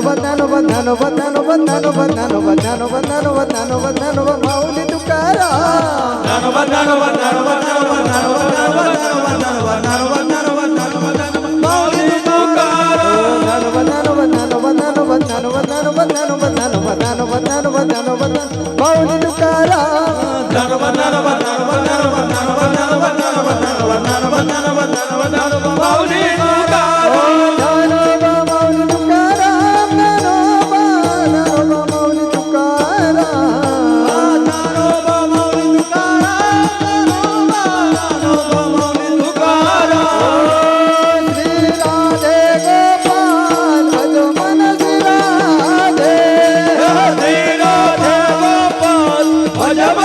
బంధను బంధను బంధను బంధను బంధను బంధను బంధను బంధను బంధను బంధను Mouli తుకారా బంధను బంధను బంధను బంధను బంధను బంధను బంధను బంధను బంధను బంధను బంధను బంధను Mouli తుకారా ధనోబా Hocam